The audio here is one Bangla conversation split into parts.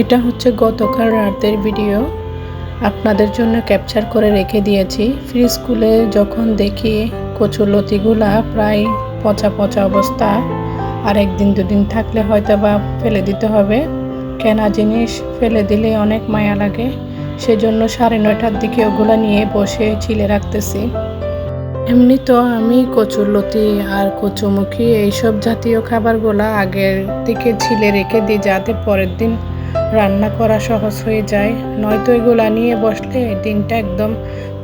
এটা হচ্ছে গতকাল রাতের ভিডিও। আপনাদের জন্য ক্যাপচার করে রেখে দিয়েছি। ফ্রি স্কুলে যখন দেখি কচুর লতিগুলা প্রায় পচা পচা অবস্থা, আর একদিন দুদিন থাকলে হয়তো বা ফেলে দিতে হবে। কেনা জিনিস ফেলে দিলে অনেক মায়া লাগে। সেজন্য সাড়ে নয়টার দিকে ওগুলা নিয়ে বসে ছিলে রাখতেছি। এমনি তো আমি কচুরলতি আর কচুমুখী এইসব জাতীয় খাবারগুলা আগের থেকে ছিলে রেখে দিই, যাতে পরের দিন রান্না করা সহজ হয়ে যায়। নয়তো এগুলা নিয়ে বসলে দিনটা একদম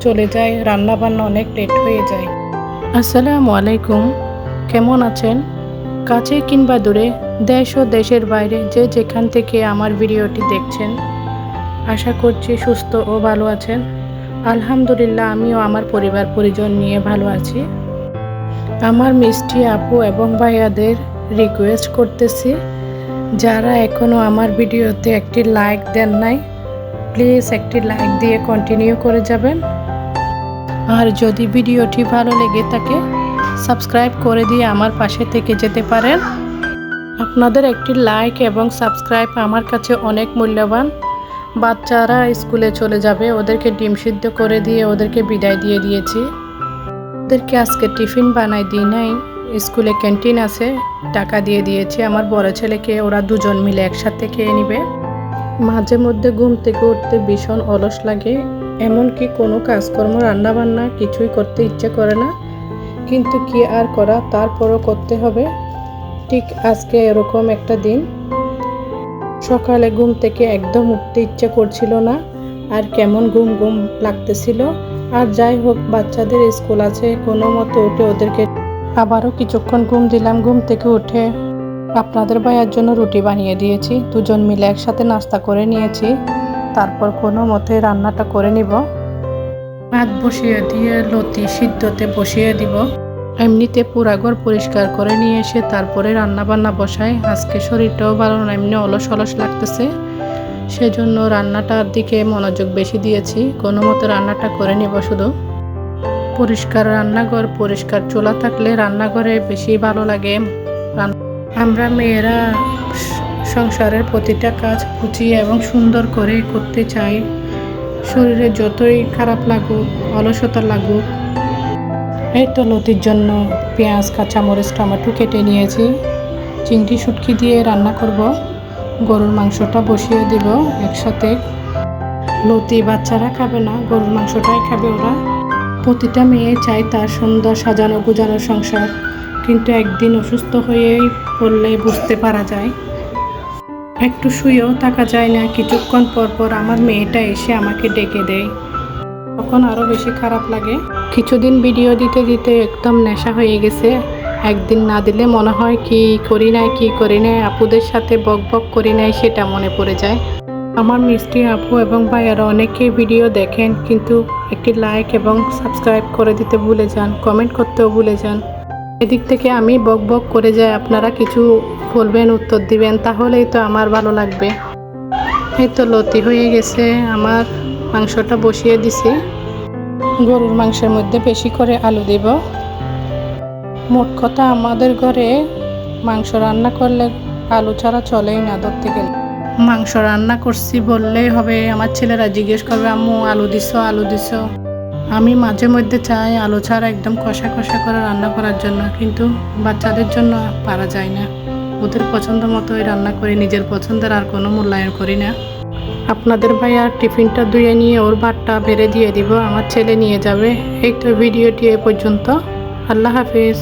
চলে যায় রান্না বান্না অনেক লেট হয়ে যায়। আসসালামু আলাইকুম। কেমন আছেন? কাছে কিংবা দূরে, দেশ ও দেশের বাইরে যে যেখান থেকে আমার ভিডিওটি দেখছেন, আশা করছি সুস্থ ও ভালো আছেন। আলহামদুলিল্লাহ, আমিও আমার পরিবার পরিজন নিয়ে ভালো আছি। আমার মিষ্টি আপু এবং ভাইয়াদের রিকোয়েস্ট করতেছি যারা এখনও আমার ভিডিওতে একটি লাইক দেন নাই প্লিজ একটি লাইক দিয়ে কন্টিনিউ করে যাবেন। আর যদি ভিডিওটি ভালো লেগে থাকে সাবস্ক্রাইব করে দিয়ে আমার পাশে থেকে যেতে পারেন। আপনাদের একটি লাইক এবং সাবস্ক্রাইব আমার কাছে অনেক মূল্যবান। বাচ্চারা স্কুলে চলে যাবে, ওদেরকে ডিম সিদ্ধ করে দিয়ে ওদেরকে বিদায় দিয়ে দিয়েছি। ওদেরকে আজকে টিফিন বানাই দিই নাই। স্কুলে ক্যান্টিন আছে, টাকা দিয়ে দিয়েছি। আমার বড় ছেলেকে ওরা দুজন মিলে একসাথে খেয়ে নিবে। মাঝে মধ্যে ঘুম থেকে উঠতে ভীষণ অলস লাগে। এমনকি কোনো কাজকর্ম, রান্নাবান্না কিছুই করতে ইচ্ছে করে না। কিন্তু কি আর করা, তারপরও করতে হবে। ঠিক আজকে এরকম একটা দিন। সকালে ঘুম থেকে একদম উঠতে ইচ্ছে করছিল না। আর কেমন ঘুম ঘুম লাগতেছিল। আর যাই হোক, বাচ্চাদের স্কুল আছে, কোনো মতো উঠে ওদেরকে আবারও কিছুক্ষণ ঘুম দিলাম, ঘুম থেকে উঠে আপনাদের ভাইয়ার জন্য রুটি বানিয়ে দিয়েছি। দুজন মিলে একসাথে নাস্তা করে নিয়েছি। তারপর কোনো মতে রান্নাটা করে নিব। ভাত বসিয়ে দিয়ে, লতি সিদ্ধতে বসিয়ে দিব। এমনিতে পুরা ঘর পরিষ্কার করে নিয়ে এসে তারপরে রান্না বান্না বসাই আজকে শরীরটাও ভালো না, এমনি অলস অলস লাগতেছে। সেজন্য রান্নাটার দিকে মনোযোগ বেশি দিয়েছি। কোনো মতো রান্নাটা করে নিব শুধু। পরিষ্কার রান্নাঘর, পরিষ্কার চোলা থাকলে রান্নাঘরে বেশি ভালো লাগে। আমরা মেয়েরা সংসারের প্রতিটা কাজ গুছিয়ে এবং সুন্দর করে করতে চাই। শরীরে যতই খারাপ লাগুক, অলসতা লাগুক, এই তো লতির জন্য পেঁয়াজ, কাঁচামরিচ, টমেটো কেটে নিয়েছি। চিংড়ি, শুটকি দিয়ে রান্না করব। গরুর মাংসটা বসিয়ে দিব একসাথে। লতি বাচ্চারা খাবে না, গরুর মাংসটাই খাবে ওরা। প্রতিটা মেয়ে চায় তার সুন্দর সাজানো গুজানো সংসার, কিন্তু একদিন অসুস্থ হয়েই পড়লে বুঝতে পারা যায়। একটু শুয়েও থাকা যায় না, কিছুক্ষণ পর পর আমার মেয়েটা এসে আমাকে ডেকে দেয়। তখন আরও বেশি খারাপ লাগে। কিছুদিন ভিডিও দিতে দিতে একদম নেশা হয়ে গেছে। একদিন না দিলে মনে হয় কি করি নাই, কি করি নাই, আপুদের সাথে বক বক করি নাই, সেটা মনে পড়ে যায়। আমার মিষ্টি আপু এবং ভাইয়ারা অনেকেই ভিডিও দেখেন, কিন্তু একটি লাইক এবং সাবস্ক্রাইব করে দিতে ভুলে যান কমেন্ট করতেও ভুলে যান। এদিক থেকে আমি বক বক করে যাই, আপনারা কিছু বলবেন, উত্তর দিবেন, তাহলেই তো আমার ভালো লাগবে। এই তো লতি হয়ে গেছে, আমার মাংসটা বসিয়ে দিছি। গরুর মাংসের মধ্যে বেশি করে আলু দেব। মোট কথা আমাদের ঘরে মাংস রান্না করলে আলু ছাড়া চলেই না ধরতে গেলে। মাংস রান্না করছি বললেই হবে। আমার ছেলেরা জিজ্ঞেস করবে, আম্মু, আলু দিছো আলু দিছো? আমি মাঝে মধ্যে চাই আলু ছাড়া একদম কষা কষা করে রান্না করার জন্য, কিন্তু বাচ্চাদের জন্য পারা যায় না। ওদের পছন্দ মতোই রান্না করি, নিজের পছন্দের আর কোনো মূল্যায়ন করি না। আপনাদের ভাই আর টিফিনটা ধুয়ে নিয়ে ওর ভাতটা বেড়ে দিয়ে দিব, আমার ছেলে নিয়ে যাবে। এই তো ভিডিওটি এ পর্যন্ত। আল্লাহ হাফিজ।